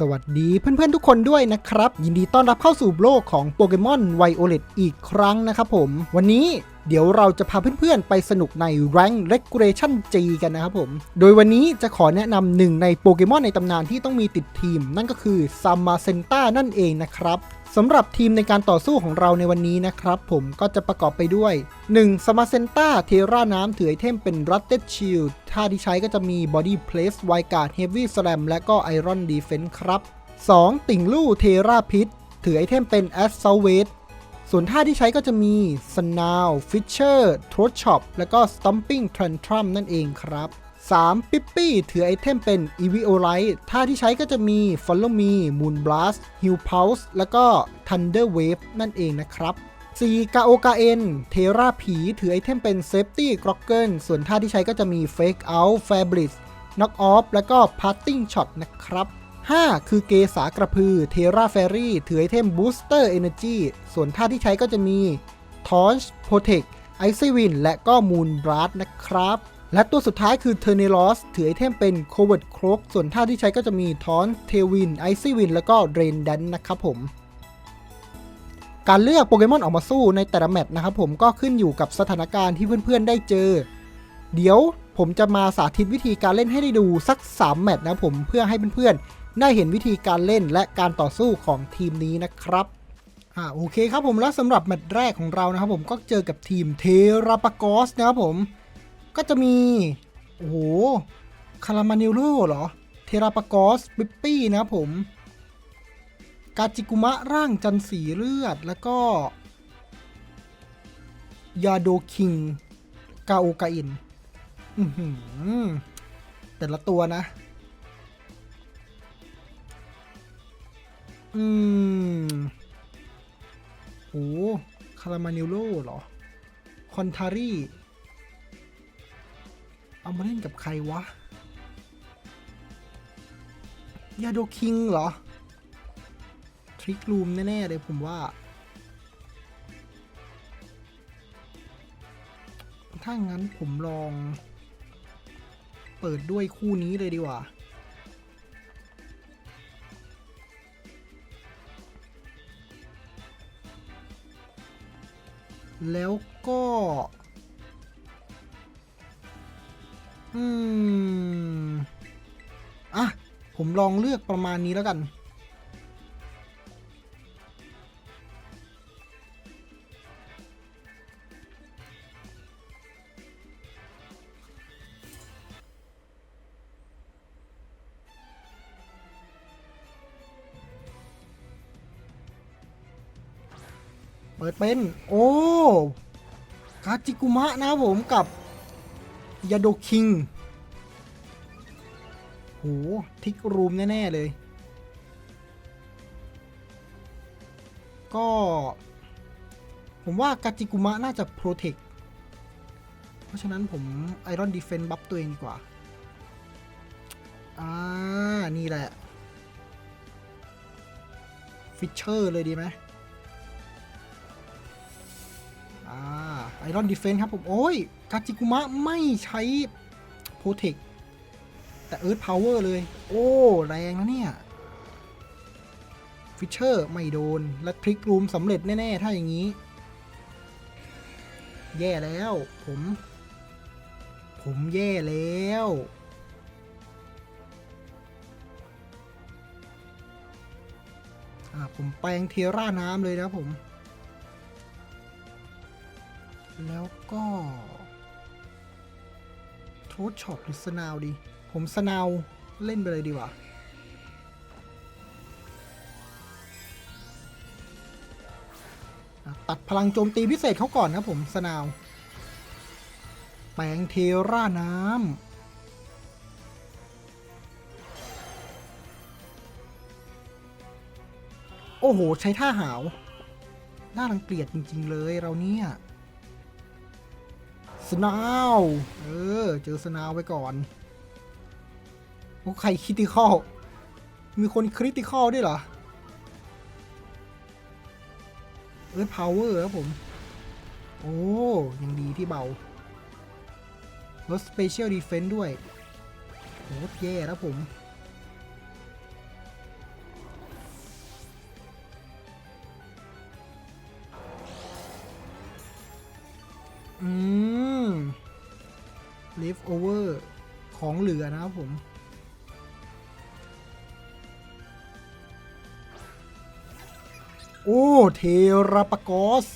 สวัสดีเพื่อนๆทุกคนด้วยนะครับ ยินดีต้อนรับเข้าสู่โลกของโปเกมอนไวโอเลตอีกครั้งนะครับผม วันนี้เดี๋ยวเราจะพาเพื่อนๆไปสนุกใน Rank Regulation G กันนะครับผม โดยวันนี้จะขอแนะนำหนึ่งในโปเกมอนในตำนานที่ต้องมีติดทีม นั่นก็คือซัมมาเซนต้านั่นเองนะครับ สำหรับทีมในการต่อสู้ของเราในวันนี้นะครับ ผมก็จะประกอบไปด้วย 1. สมาเซนต้าเทราน้ำถือไอเทมเป็นรัตเต d ชิลท่าที่ใช้ก็จะมี Body Place w i g a r d Heavy Slam และก็ Iron Defense ครับ 2. ติ่งลู่เทราพิษถือไอเทมเป็น Assault Weight ส่วนท่าที่ใช้ก็จะมี Snail Fisher Throat Chop และก็ Stomping Tantrum นั่นเองครับ 3. ปิปปี้ถือไอเทมเป็น e v o l i t e ท่าที่ใช้ก็จะมี Follow Me Moon Blast Heal Pulse แล้วก็ Thunder Wave นั่นเองนะครับ 4. กาโอกาเอ็นเทราผีถือไอเทมเป็น Safety g r o g g l e ส่วนท่าที่ใช้ก็จะมี Fake Out Fabric Knock Off แล้วก็ Parting Shot นะครับ 5. คือเกษากระพือเทราเฟรี่ถือไอเทม Booster Energy ส่วนท่าที่ใช้ก็จะมี Torch Protect Icy Wind และก็ Moon Blast นะครับ และตัวสุดท้ายคือ t e r n e l o s ถือไอเทมเป็น Covert Cloak ส่วนท่าที่ใช้ก็จะมี Taunt Tailwind Icy Wind แล้วก็ Drain Dance นะครับผม การเลือกโปเกมอนออกมาสู้ในแต่ละแมตช์นะครับผมก็ขึ้นอยู่กับสถานการณ์ที่เพื่อนๆได้เจอ เดี๋ยวผมจะมาสาธิตวิธีการเล่นให้ได้ดูสัก 3 แมตช์นะผมเพื่อให้เพื่อนๆได้เห็นวิธีการเล่นและการต่อสู้ของทีมนี้นะครับอ่าโอเคครับผมแล้วสำหรับแมตช์แรกของเรานะครับผมก็เจอกับทีมเทราปากอสนะครับผม ก็จะมี โอ้โห คารามานิโลเหรอ เทราปากอสปิปปี้นะผม กาจิกุมะร่างจันสีเลือด แล้วก็ ยาโดคิง กาโอกาอิน อือหือแต่ละตัวนะ อืมโหคารามานิโลเหรอ คอนทารี่ เอามาเล่นกับใครวะ ยาโดคิงเหรอ ทริกรูมแน่ ๆ เลยผมว่า ถ้างั้นผมลอง เปิดด้วยคู่นี้เลยดีกว่าแล้วก็ อืม อะ ผมลองเลือกประมาณนี้แล้วกัน เปิดเป็น โอ้กาจิกุมะนะครับผมกับ ยาโดคิงโหทิกรูมแน่ ๆ เลย ก็ ผมว่ากาจิกุมะน่าจะโปรเทค เพราะฉะนั้นผมไอรอนดีเฟน s ์บัฟตัวเองดีกว่า อ่า นี่แหละ ฟิชเชอร์เลยดีไหมอ่า ไอรอนดีเฟน s ์ครับผม โอ้ย กาจิกุมะไม่ใช้โปรเทคแต่เอิร์ธพาวเวอร์เลย โอ้ แรงนะเนี่ย ฟิชเชอร์ไม่โดน และทริกรูมสำเร็จแน่ ๆ ถ้าอย่างนี้ แย่แล้ว ผม ผมแย่แล้วอ่าผมแปลงเทราน้ำเลยนะผม แล้วก็ โทษช็อปหรือสนาวดี ผมสนาวเล่นไปเลยดีกว่าอะตัดพลังโจมตีพิเศษเขาก่อนนะผมสนาวแปลงเทราน้ำ โอ้โห ใช้ท่าหาว น่ารังเกียจจริง ๆ เลยเราเนี่ย สนาวเออ เจอสนาวไปก่อนโอ้ใครคริติคอลมีคนคริติคอลด้วยเหรอ เอ้ยพาวเวอร์ครับผม โอ้ ยังดีที่เบาลดสเปเชียลดีเฟนต์ด้วยโห้แย่แล้วผมอืม leftover ของเหลือนะครับผมโอ้เทราปากอส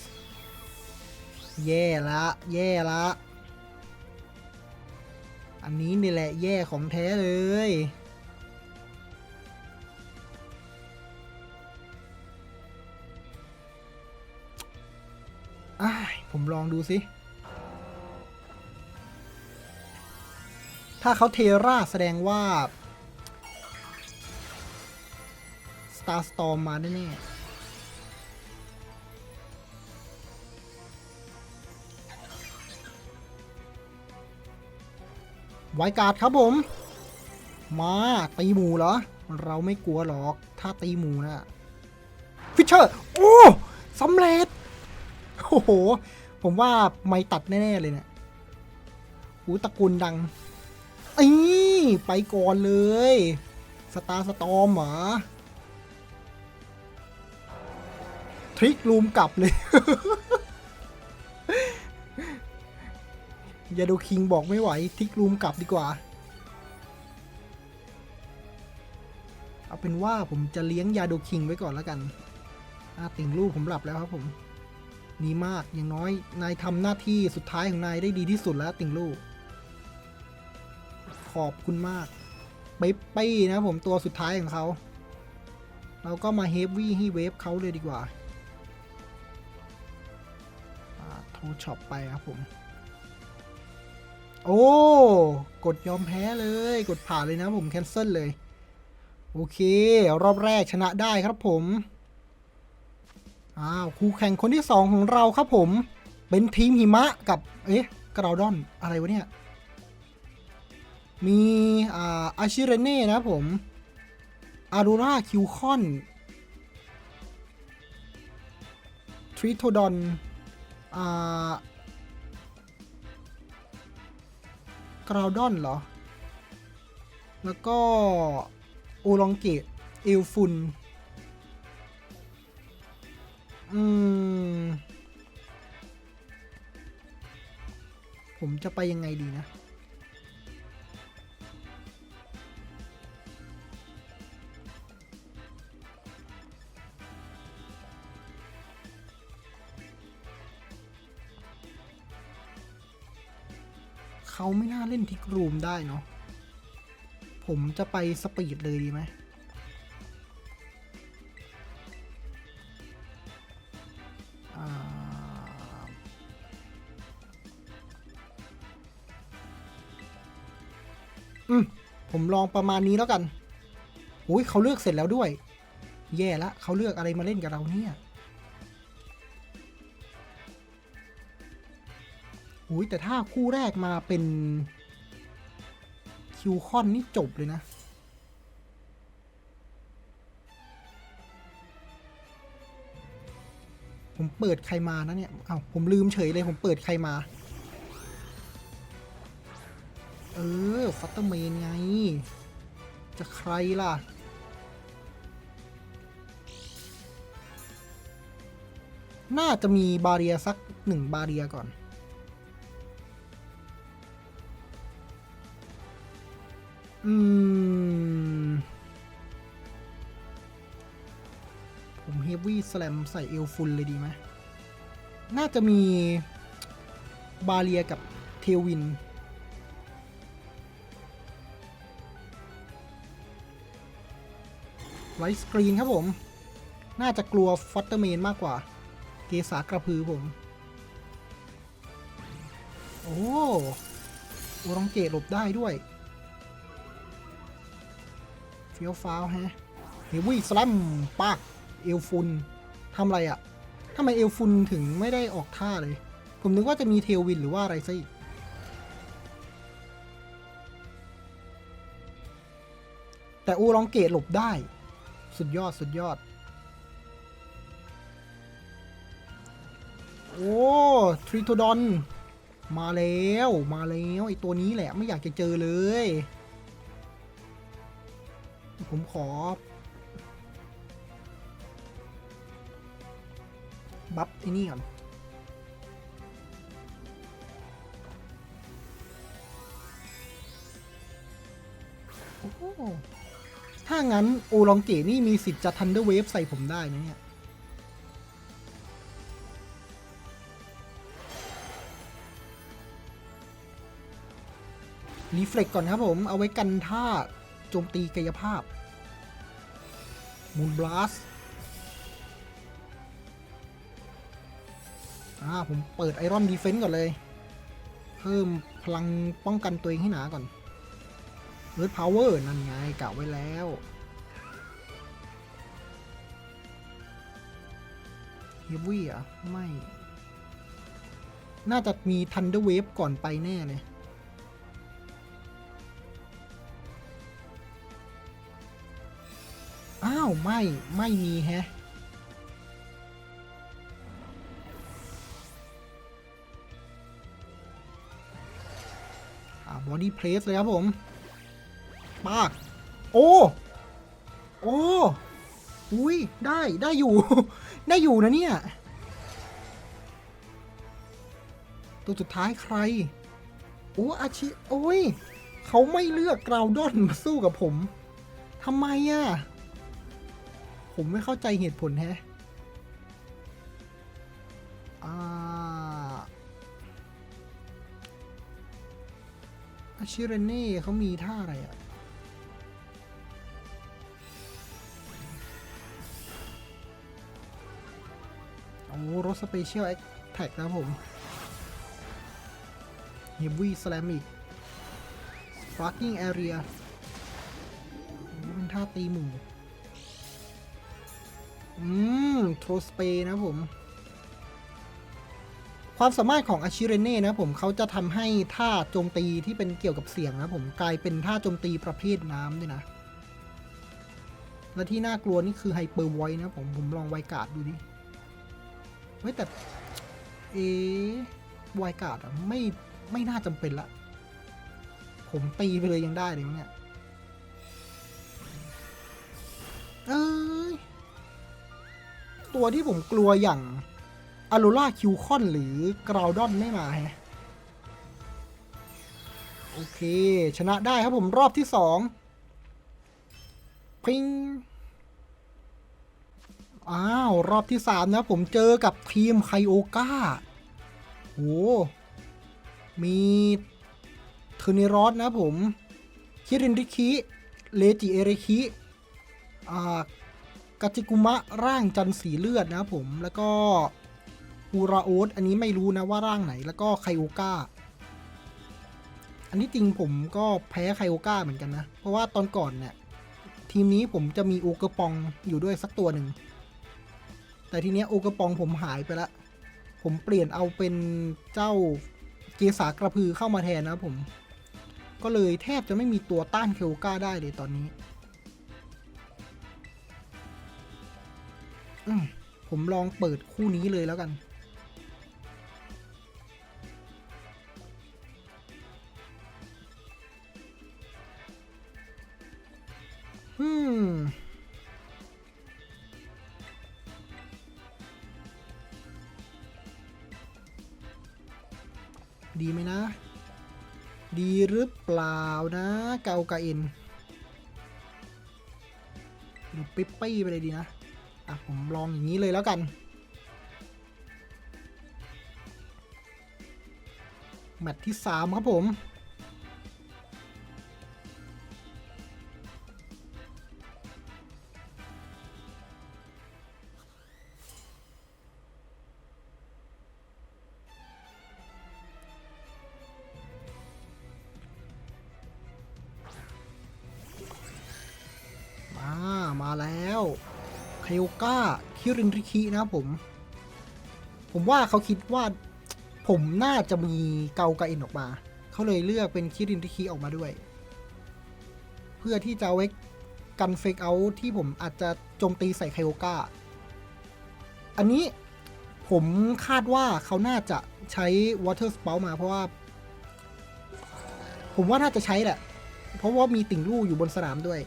แย่ละ แย่ละ อันนี้นี่แหละแย่ของแท้เลยอ้ายผมลองดูสิ ถ้าเขาเทราแสดงว่า Star Storm มาแน่ๆไวการ์ดครับผม มาตีหมูเหรอ เราไม่กลัวหรอก ถ้าตีหมูนะฟิชเชอร์ โอ้สำเร็จ โอ้โห ผมว่าไม่ตัดแน่ ๆ เลยเนี่ยหูตระกูลดัง อีไปก่อนเลย สตาร์สตอมหรอทริกลูมกลับเลย ยาโดคิงบอกไม่ไหว ทริกรูมกลับดีกว่า เอาเป็นว่าผมจะเลี้ยงยาโดคิงไว้ก่อนแล้วกันอาติ่งลูกผมหลับแล้วครับผมดีมากอย่างน้อยนายทำหน้าที่สุดท้ายของนายได้ดีที่สุดแล้วติ่งลูก อบคุณมากเป๊ปปี้นะผมตัวสุดท้ายของเขา เราก็มาเฮฟวี่ให้เวฟเขาเลยดีกว่าโทรช็อปไปครับผม โอ้ กดยอมแพ้เลย กดผ่านเลยนะผมแคนเซิลเลย โอเค รอบแรกชนะได้ครับผม อ้าวคู่แข่งคนที่สองของเราครับผม เป็นทีมหิมะกับ เอ๊ะกราวดอน อะไรวะเนี่ย มีอ่าอาชิเรเน่นะครับผมอารูราคิวคอนทริโทดอนอ่ากราวดอนเหรอ แล้วก็โอลองเกตเอลฟุนอืม ผมจะไปยังไงดีนะ เขาไม่น่าเล่นทิกรูมได้เนาะ ผมจะไปสปีดเลยดีไหม อืม ผมลองประมาณนี้แล้วกันอุ้ยเขาเลือกเสร็จแล้วด้วย แย่ละเขาเลือกอะไรมาเล่นกับเราเนี่ย อุ้ยแต่ถ้าคู่แรกมาเป็น คิวคอนนี่จบเลยนะ ผมเปิดใครมานะเนี่ย เอา้าผมลืมเฉยเลยผมเปิดใครมา เออฟัตเตอร์เมนไง จะใครล่ะน่าจะมีบาเรียสักหนึ่งบาเรียก่อน อืม ผมเฮฟวี่สแลมใส่เอลฟุนเลยดีไหมน่าจะมีบาเรียกับเทวิน ไลท์สกรีนครับผม น่าจะกลัวฟอตเตอร์เมนมากกว่า เกษากระพือผม โอ้โอรองเกตหลบได้ด้วย เฟี้ยวฟ้าวฮะเฮวี่สแลมปากเอลฟุนทำอะไรอะ่ะทำไมเอลฟุนถึงไม่ได้ออกท่าเลย ผมนึกว่าจะมีเทลวินหรือว่าอะไรซะอีกแต่อูลองเกตหลบได้ สุดยอดสุดยอด โอ้ทริโทดอน มาแล้ว มาแล้ว ไอตัวนี้แหละ ไม่อยากจะเจอเลย ผมขอ บัฟที่นี่ก่อนถ้างั้น โอลองเกตนี่มีสิทธิ์จะทันเดอร์เวฟใส่ผมได้นะเนี่ยรีเฟล็กก่อนครับผม เอาไว้กันท่าโจมตีกายภาพ มูนบลัสอ่าผมเปิดไอรอนดีเฟนต์ก่อนเลย เพิ่มพลังป้องกันตัวเองให้หนาก่อนเ r ิร์ดพาวเวอร์นั่นไงกะไว้แล้ว เฮฟวี่อะ ไม่ น่าจะมีทันเดอร์เวฟก่อนไปแน่เลย อ้าว ไม่ ไม่มีแฮะ อ่าบอดี้เพลสเลยครับผมปาก โอ้ โอ้ อุ้ย ได้ ได้อยู่ ได้อยู่นะเนี่ย ตัวสุดท้ายใคร โอ้อาชิ โอ้ย เขาไม่เลือกกราวดอนมาสู้กับผม ทำไมอะ ผมไม่เข้าใจเหตุผลแฮะอาชิเรเน่เขามีท่าอะไรอะโอ้รถสเปเชียลแอคแท็กนะผมเฮฟวี่สแลมอีกสปาร์กิ้งแอเรียเป็นท่าตีหมู่ อืมโทรสเปนะผม ความสามารถของอาชิเรเน่นะผมเขาจะทำให้ท่าโจมตีที่เป็นเกี่ยวกับเสียงนะผมกลายเป็นท่าโจมตีประเภทน้ำด้วยนะ และที่น่ากลัวนี่คือไฮเปอร์ไวนะผมผมลองไวการ์ดดูดิเฮ้ยแต่ เอไวการ์ดอะไม่ไม่น่าจำเป็นละ ผมตีไปเลยยังได้เลยเนี่ย ตัวที่ผมกลัวอย่างอโ r ล่าคิวคอนหรือกราวดอนไม่มาฮะโอเค ชนะได้ครับผมรอบที่สองพิงอ้าว รอบที่สามนะผมเจอกับทีมไคโอกาโห มีเทอร์เนรอสนะผม คิรินริคิ เลจิเอริคิ อ่า กาจิกุมะร่างจันสีเลือดนะครับผมแล้วก็ฮูราโอสอันนี้ไม่รู้นะว่าร่างไหนแล้วก็ไคโอกาอันนี้จริงผมก็แพ้ไคโอกาเหมือนกันนะ เพราะว่าตอนก่อนเนี่ยทีมนี้ผมจะมีโอกระปองอยู่ด้วยสักตัวหนึ่ง แต่ทีเนี้ยโอกระปองผมหายไปละ ผมเปลี่ยนเอาเป็นเจ้าเกสากระพือเข้ามาแทนนะผม ก็เลยแทบจะไม่มีตัวต้านเคโอกาได้เลยตอนนี้ ผมลองเปิดคู่นี้เลยแล้วกัน อืมดีไหมนะ ดีหรือเปล่านะ เกากาเอ็นหรือปิ๊ปปี้ไปเลยดีนะ อะผมลองอย่างนี้เลยแล้วกันแมตช์ที่ 3 ครับผม รินริคินะครับผม ผมว่าเขาคิดว่า ผมน่าจะมีเกากาเอ็นออกมา เขาเลยเลือกเป็นคิรินริคิออกมาด้วย เพื่อที่จะเอาไว้กันเฟกเอาที่ผมอาจจะโจมตีใส่ไคโอกาอันนี้ผมคาดว่าเขาน่าจะใช้ Water Spout มาเพราะว่า ผมว่าน่าจะใช้แหละ เพราะว่ามีติ่งลู่อยู่บนสนามด้วย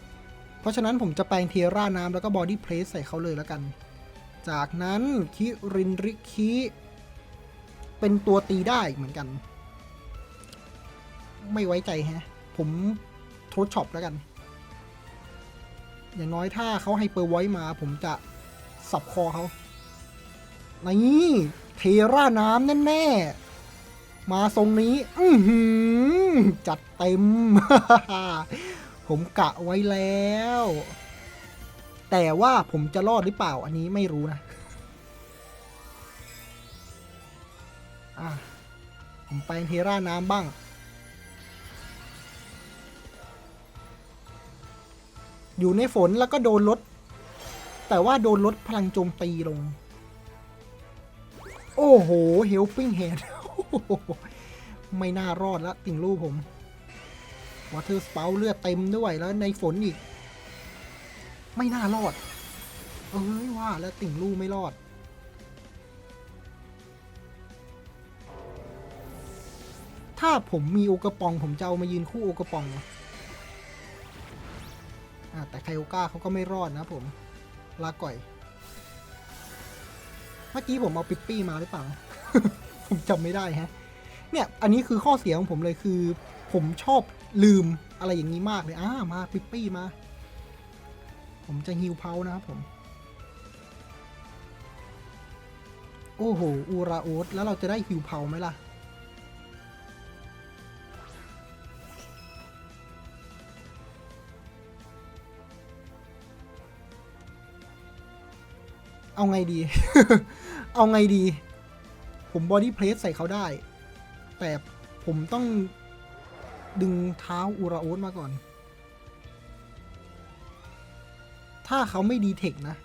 เพราะฉะนั้นผมจะแปลงเทราน้ำแล้วก็บอดี้เพลสใส่เขาเลยแล้วกัน จากนั้นคิรินริคิเป็นตัวตีได้เหมือนกัน ไม่ไว้ใจฮะ ผมโทษช็อปแล้วกัน อย่างน้อยถ้าเขาไฮเปอร์ไวท์มา ผมจะสับคอเขานี่เทราน้ำแน่ๆ มาทรงนี้ อือหือจัดเต็ม ผมกะไว้แล้ว แต่ว่าผมจะรอดหรือเปล่าอันนี้ไม่รู้นะอะผมไปเทราน้ำบ้าง อยู่ในฝนแล้วก็โดนลด แต่ว่าโดนลดพลังโจมตีลง โอ้โห เฮลปิ้งแฮนไม่น่ารอดล้วติ่งลูกผมวอเตอร์สเปาเลือดเต็มด้วยแล้วในฝนอีก ไม่น่ารอด เอ้ยว่าแล้วติ่งลูกไม่รอด ถ้าผมมีโอกระปอง ผมจะเอามายืนคู่โอกระปองนะอะแต่ไคโอก้าเขาก็ไม่รอดนะผม ลาก่อย เมื่อกี้ผมเอาปิปปี้มาหรือเปล่า ผมจำไม่ได้ฮะ เนี่ย อันนี้คือข้อเสียของผมเลยคือ ผมชอบลืมอะไรอย่างนี้มากเลยอ่ามาปิปปี้มา ผมจะฮิวเพานะครับผม โอ้โห อูราโอสแล้วเราจะได้ฮิวเพาไหมล่ะ เอาไงดี เอาไงดี ผมบอดี้เพลสใส่เขาได้ แต่ผมต้องดึงเท้าอูราโอสมาก่อน ถ้าเขาไม่ดีเทคนะ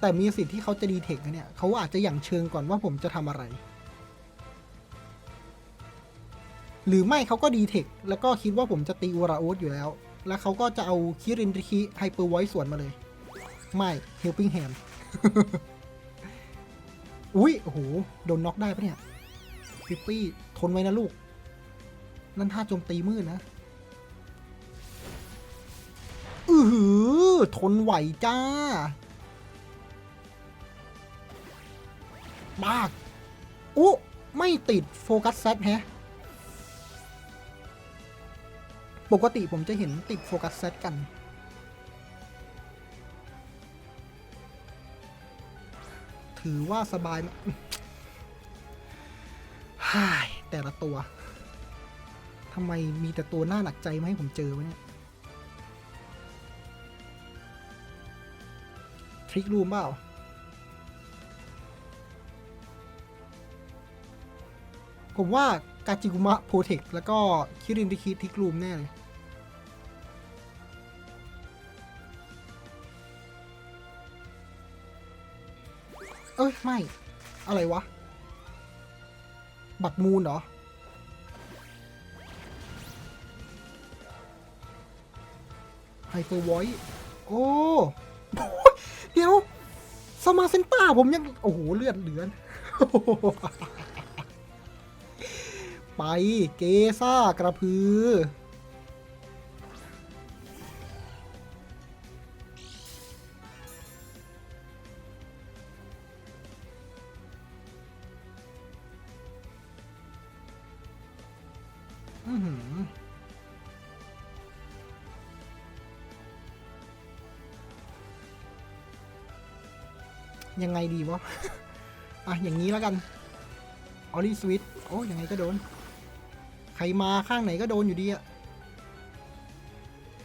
แต่มีสิทธิ์ที่เขาจะดีเทคนะเนี่ย เขาอาจจะอย่างเชิงก่อนว่าผมจะทำอะไร หรือไม่เขาก็ดีเทคแล้วก็คิดว่าผมจะตีอูราโอสอยู่แล้ว แล้วเขาก็จะเอาคิรินริคิไฮเปอร์ไวส์สวนมาเลย ไม่ helping hand อุ้ยโอ้โห โดนน็อกได้ปะเนี่ยปิปปี้ ทนไว้นะลูก นั่นท่าโจมตีมืดนะ อือหือ ทนไหวจ้าบากอุ๊ไม่ติดโฟกัสแซดแฮะ ปกติผมจะเห็นติดโฟกัสเซตกัน ถือว่าสบายฮ่ายแต่ละตัว ทำไมมีแต่ตัวหน้าหนักใจมาให้ผมเจอวะเนี่ย ทริกรูมเปล่าผมว่ากาจิกุมะโปรเทคแล้วก็คิรินริคิทริกรูมแน่เลยเอ้ย ไม่ อะไรวะ บัตรมูลเหรอ ไฮเปอร์ไวท์โอ้ เดี๋ยวสมาเซนต้าผมยัง โอ้โห เลือดเหลือน ไปเกซ่ากระพือ ยังไงดีวะ อะ อย่างนี้แล้วกันออรีสวิตโอ้ยังไงก็โดน ใครมาข้างไหนก็โดนอยู่ดีอะ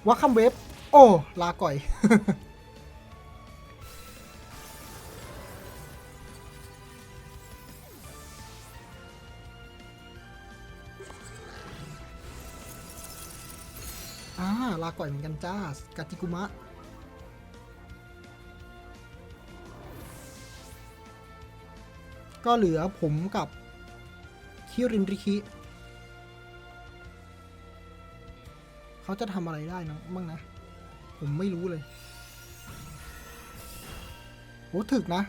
วัคคัมเวฟโอ้ ลาก่อย อ่า ลาก่อยเหมือนกันจ้า กาจิกุมะ ก็เหลือผมกับคิรินริคิเขาจะทำอะไรได้นะบ้างนะ ผมไม่รู้เลยโหถึกนะ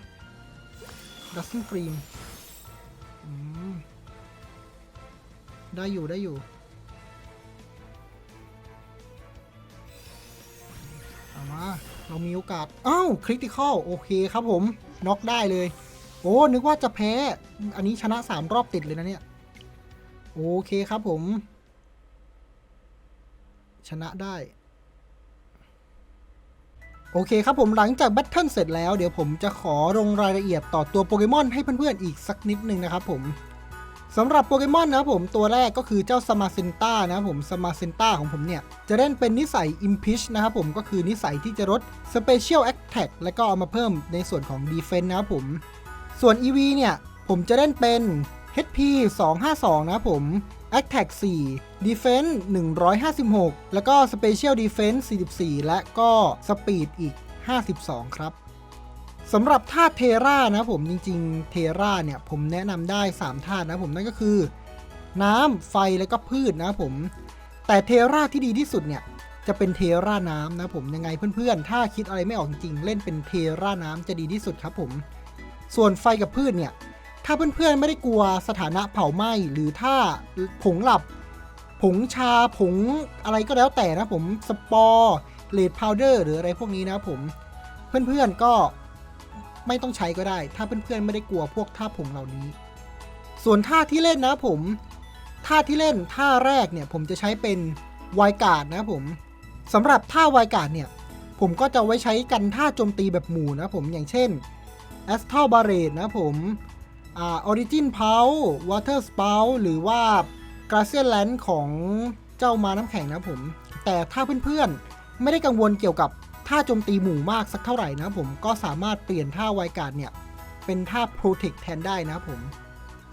ดัซซิ่งกรีมได้อยู่ได้อยู่ เอามา เรามีโอกาส อ้าว คริติคอล โอเคครับผม น็อกได้เลย โอ้นึกว่าจะแพ้ อันนี้ชนะสามรอบติดเลยนะเนี่ย โอเคครับผม ชนะได้ โอเคครับผมหลังจากแบทเทิลเสร็จแล้ว เดี๋ยวผมจะขอลงรายละเอียดต่อตัวโปเกมอนให้เพื่อนๆอีกสักนิดนึงนะครับผมสำหรับโปเกมอนนะครับผมตัวแรกก็คือเจ้าสมาเซนต้านะครับผมสมาเซนต้าของผมเนี่ย จะเล่นเป็นนิสัย Impish นะครับผมก็คือนิสัยที่จะลด Special Attack และก็เอามาเพิ่มในส่วนของ Defense นะครับผม ส่วน EV เนี่ย ผมจะเล่นเป็น HP 252 นะครับผม Attack 4 Defense 156 แล้วก็ Special Defense 44 และก็ Speed อีก 52 ครับสำหรับธาตุเทรานะผมจริงๆ เทราเนี่ย ผมแนะนำได้ 3ธาตุนะผมนั่นก็คือ น้ำไฟแล้วก็พืชนะผม แต่เทราที่ดีที่สุดเนี่ย จะเป็นเทราน้ำนะผมยังไงเพื่อนๆ ถ้าคิดอะไรไม่ออกจริงๆ เล่นเป็นเทราน้ำจะดีที่สุดครับผม ส่วนไฟกับพืชเนี่ย ถ้าเพื่อนๆไม่ได้กลัวสถานะเผาไหม้หรือถ้าผงหลับ ผงชาผงอะไรก็แล้วแต่นะผมสปอร์เลดพาวเดอร์หรืออะไรพวกนี้นะผม เพื่อนๆก็ไม่ต้องใช้ก็ได้ ถ้าเพื่อนๆไม่ได้กลัวพวกท่าผงเหล่านี้ ส่วนท่าที่เล่นนะผมท่าที่เล่นท่าแรกเนี่ยผมจะใช้เป็นไวการ์ดนะผมสำหรับท่าไวการ์ดเนี่ย ผมก็จะไว้ใช้กันท่าโจมตีแบบหมู่นะผมอย่างเช่น a s t r a l b a r r e t นะผมอ่า Origin p o w Water Spout หรือว่า g r a c i a n Land ของเจ้ามาน้ำแข็งนะผม แต่ถ้าเพื่อนๆ ไม่ได้กังวลเกี่ยวกับท่าโจมตีหมู่มากสักเท่าไหร่นะผมก็สามารถเปลี่ยนท่าไวการ์ดเนี่ย เป็นท่า Protect แทนได้นะผม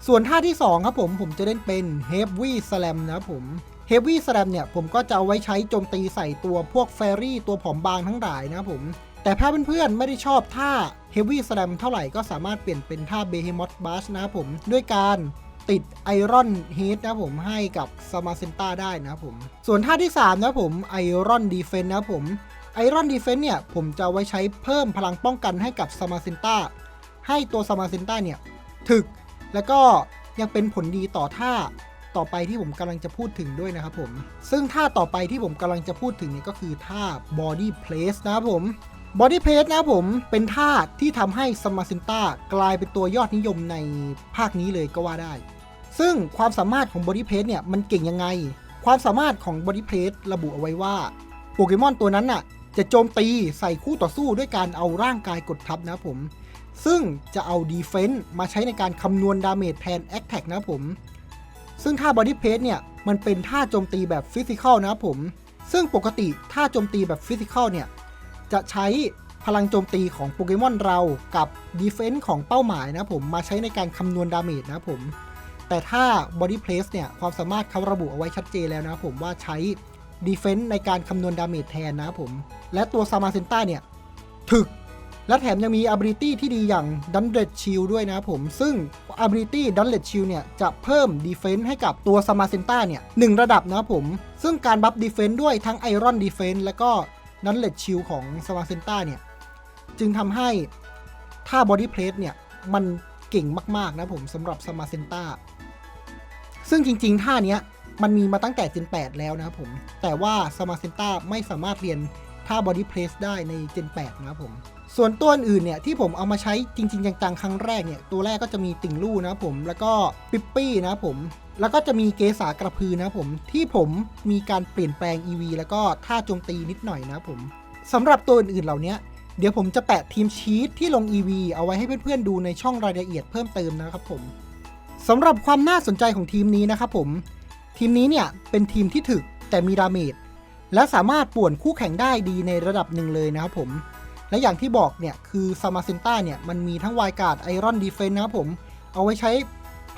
ส่วนท่าที่ 2 ครับผมผมจะเล่นเป็น Heavy Slam นะผม Heavy Slam เนี่ยผมก็จะเอาไว้ใช้โจมตีใส่ตัวพวก Fairy ตัวผอมบางทั้งหลายนะผม แต่ถ้าเพื่อนๆไม่ได้ชอบท่า Heavy Slam เท่าไหร่ก็สามารถเปลี่ยนเป็นท่า Behemoth Bash นะครับผมด้วยการติด Iron Heat นะผมให้กับ s m a c e n t a ได้นะผม ส่วนท่าที่ 3 นะผม Iron Defense นะผม Iron Defense เนี่ย ผมจะไว้ใช้เพิ่มพลังป้องกันให้กับ s m a c e n t a ให้ตัว s m a c e n t a เนี่ย ถึก แล้วก็ยังเป็นผลดีต่อท่าต่อไปที่ผมกำลังจะพูดถึงด้วยนะครับผม ซึ่งท่าต่อไปที่ผมกำลังจะพูดถึงเนี่ยก็คือท่า body place นะครับผม body place นะผมเป็นท่าที่ทำให้สมาซินต้ากลายเป็นตัวยอดนิยมในภาคนี้เลยก็ว่าได้ ซึ่งความสามารถของ body place เนี่ยมันเก่งยังไง ความสามารถของ body place ระบุเอาไว้ว่าโปเกมอนตัวนั้นน่ะ จะโจมตีใส่คู่ต่อสู้ด้วยการเอาร่างกายกดทับนะผม ซึ่งจะเอา Defense มาใช้ในการคำนวณดาเมจแทน Attack นะผม ซึ่งท่า Body p a s e เนี่ยมันเป็นท่าโจมตีแบบฟิสิกอลนะผม ซึ่งปกติท่าโจมตีแบบฟิสิกอลเนี่ย จะใช้พลังโจมตีของโปเกมอนเรากับ Defense ของเป้าหมายนะผมมาใช้ในการคำนวณดาเมจนะผม แต่ถ้า Body Place เนี่ย ความสามารถเขาระบุเอาไว้ชัดเจนแล้วนะผมว่าใช้ Defense ในการคำนวณดาเมจแทนนะผม และตัวซามาเซนต้าเนี่ย ถึก และแถมยังมี ability ที่ดีอย่าง d u n l e t Shield ด้วยนะผม ซึ่ง ability d u n l e t Shield เนี่ย จะเพิ่ม defense ให้กับตัว s a m a c e n t a เนี่ยหนึ่งระดับนะผม ซึ่งการบัฟ defense ด้วยทั้ง Iron Defense และก็ d u n l e t Shield ของ s a m a c e n t a เนี่ย จึงทำให้ท่า Body Plate เนี่ย มันเก่งมาก ๆ นะผมสำหรับ s a m a c e n t a ซึ่งจริง ๆ ท่าเนี้ย มันมีมาตั้งแต่ Gen 8แล้วนะครับผม แต่ว่า s a m a c e n t a ไม่สามารถเรียนท่า Body Place ได้ใน Gen 8นะครับผม ส่วนตัวอื่นเนี่ย ที่ผมเอามาใช้จริง ๆ จังๆ ครั้งแรกเนี่ย ตัวแรกก็จะมีติ่งลู่นะครับผม แล้วก็ปิปปี้นะครับผม แล้วก็จะมีเกสากระพือนะผมที่ผมมีการเปลี่ยนแปลง EV แล้วก็ท่าโจมตีนิดหน่อยนะผมสำหรับตัวอื่นๆเหล่านี้เดี๋ยวผมจะแปะทีมชีตที่ลง EV เอาไว้ให้เพื่อนๆดูในช่องรายละเอียดเพิ่มเติมนะครับผมสำหรับความน่าสนใจของทีมนี้นะครับผมทีมนี้เนี่ยเป็นทีมที่ถึกแต่มีดาเมจและสามารถป่วนคู่แข่งได้ดีในระดับหนึ่งเลยนะครับผม และอย่างที่บอกเนี่ยคือซามาเซนต้าเนี่ยมันมีทั้งไวการ์ดไอรอนดีเฟนนะครับผม เอาไว้ใช้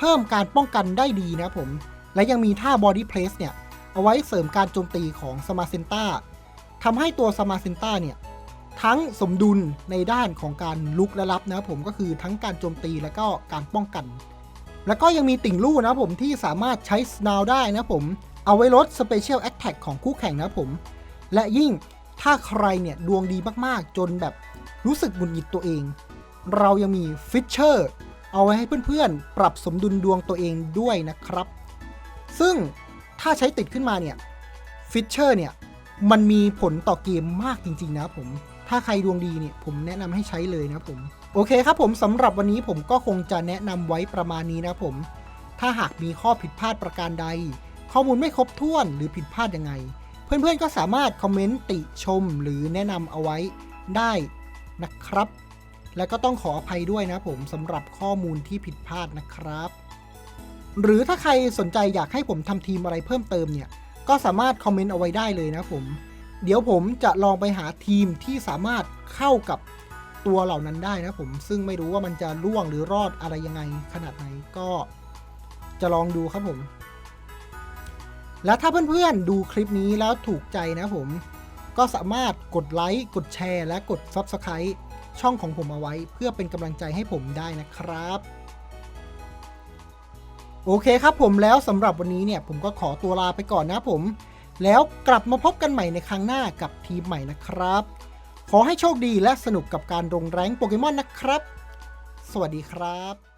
พิ่มการป้องกันได้ดีนะครับผม และยังมีท่าบอดี้เพลสเนี่ย เอาไว้เสริมการโจมตีของซามาเซนต้าทำให้ตัวซามาเซนต้าเนี่ย ทั้งสมดุลในด้านของการลุกและรับนะครับผมก็คือทั้งการโจมตีและก็การป้องกัน แล้วก็ยังมีติ่งลู่นะผมที่สามารถใช้สนาวได้นะผม เอาไว้ลด Special Attack ของคู่แข่งนะผม และยิ่งถ้าใครเนี่ยดวงดีมากๆจนแบบรู้สึกหงุดหงิดตัวเอง เรายังมีฟิชเชอร์ เอาไว้ให้เพื่อนๆ ปรับสมดุลดวงตัวเองด้วยนะครับ ซึ่งถ้าใช้ติดขึ้นมาเนี่ยฟิชเชอร์เนี่ยมันมีผลต่อเกมมากจริงๆนะผม ถ้าใครดวงดีเนี่ยผมแนะนำให้ใช้เลยนะผม โอเคครับผมสำหรับวันนี้ผมก็คงจะแนะนำไว้ประมาณนี้นะผม ถ้าหากมีข้อผิดพลาดประการใด ข้อมูลไม่ครบถ้วนหรือผิดพลาดยังไง เพื่อนๆก็สามารถคอมเมนต์ติชมหรือแนะนำเอาไว้ได้นะครับ และก็ต้องขออภัยด้วยนะผมสำหรับข้อมูลที่ผิดพลาดนะครับ หรือถ้าใครสนใจอยากให้ผมทำทีมอะไรเพิ่มเติมเนี่ย ก็สามารถคอมเมนต์เอาไว้ได้เลยนะผม เดี๋ยวผมจะลองไปหาทีมที่สามารถเข้ากับตัวเหล่านั้นได้นะผม ซึ่งไม่รู้ว่ามันจะล่วงหรือรอดอะไรยังไงขนาดไหนก็จะลองดูครับผม และถ้าเพื่อนๆดูคลิปนี้แล้วถูกใจนะผม ก็สามารถกดไลค์ กดแชร์ และกด Subscribe ช่องของผมเอาไว้ เพื่อเป็นกำลังใจให้ผมได้นะครับโอเคครับผมแล้วสำหรับวันนี้เนี่ยผมก็ขอตัวลาไปก่อนนะผม แล้วกลับมาพบกันใหม่ในครั้งหน้ากับทีมใหม่นะครับ ขอให้โชคดีและสนุกกับการลงแรงโปเกมอนนะครับ สวัสดีครับ